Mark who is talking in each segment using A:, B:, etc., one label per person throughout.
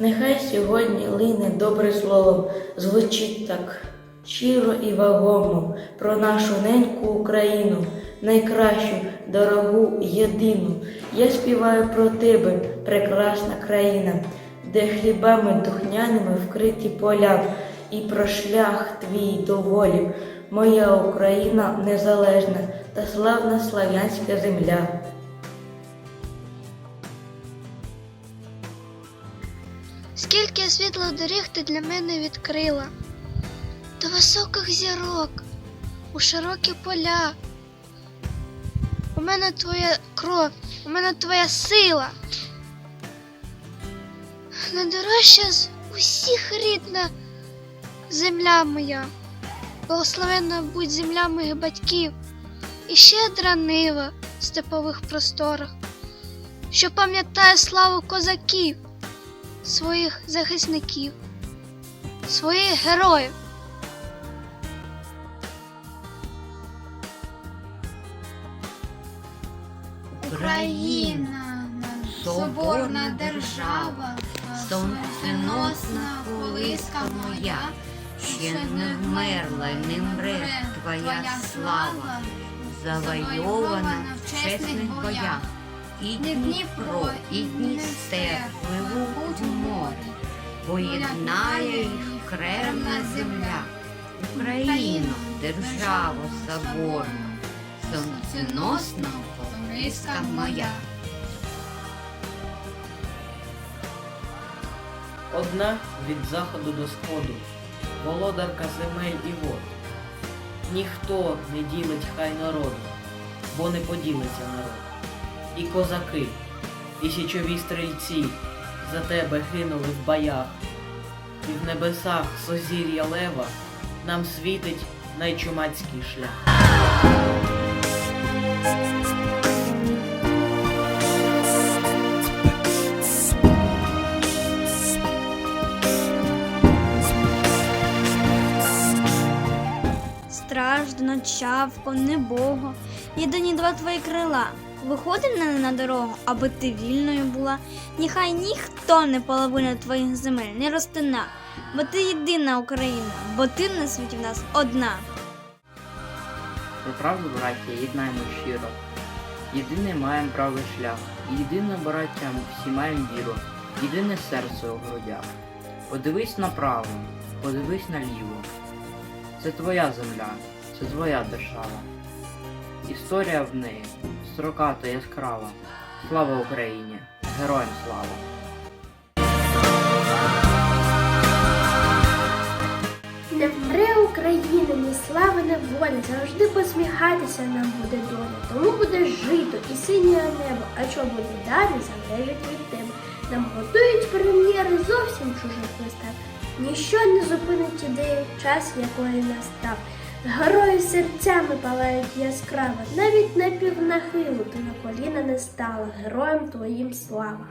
A: Нехай сьогодні лине добре слово, звучить так щиро і вагомо про нашу неньку Україну, найкращу, дорогу, єдину. Я співаю про тебе, прекрасна країна, де хлібами духняними вкриті поля, і про шлях твій до волі. Моя Україна незалежна та славна слав'янська земля.
B: Скільки світлих доріг ти для мене відкрила, до високих зірок, у широкі поля. У мене твоя кров, у мене твоя сила. Найдорожча з усіх рідна земля моя. Благословенна будь земля моїх батьків і щедра нива в степових просторах, що пам'ятає славу козаків своїх захисників, своїх героїв.
C: Україна, соборна держава, сонценосна колиска моя, ще не вмерла, не мре твоя слава, завойована в чесних боях. І Дніпро, і Дністер пливуть в море, поєднає їх кревна земля, Україну, державу соборну, сонценосна колиска моя.
D: Одна від заходу до сходу, володарка земель і вод. Ніхто не ділить хай народу, бо не поділиться народ. І козаки, і січові стрільці за тебе гинули в боях, і в небесах созір'я лева нам світить найчумацький шлях.
E: Страждано, чавко, небого, єдині два твої крила. Виходив мене на дорогу, аби ти вільною була. Нехай ніхто не половину твоїх земель не розтина, бо ти єдина Україна, бо ти на світі в нас одна.
F: Про правду, браття, єднаємо щиро. Єдиний маємо правий шлях, єдине, браття, всі маємо віру, єдине серце у грудях. Подивись направо, подивись наліво. Це твоя земля, це твоя держава. Історія в неї строката яскрава. Слава Україні! Героям слава!
G: Не вмре Україна, ні слави, ні воля, завжди посміхатися нам буде доля. Тому буде жито і синє небо, а що буде далі, залежить від тебе. Нам готують прем'єри зовсім чужих вистав. Ніщо не зупинить ідею, час якої настав. Герої серцями палають яскраво, навіть на півнахилу ти на коліна не стала, героям твоїм слава.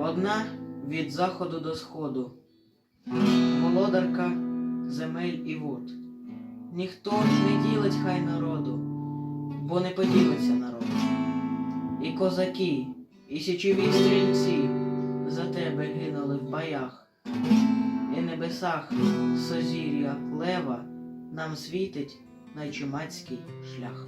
D: Одна від заходу до сходу, володарка земель і вод. Ніхто ж не ділить хай народу, бо не поділиться народ. І козаки, і січові стрільці за тебе гинули в боях, і небесах созір'я лева нам світить найчумацький шлях.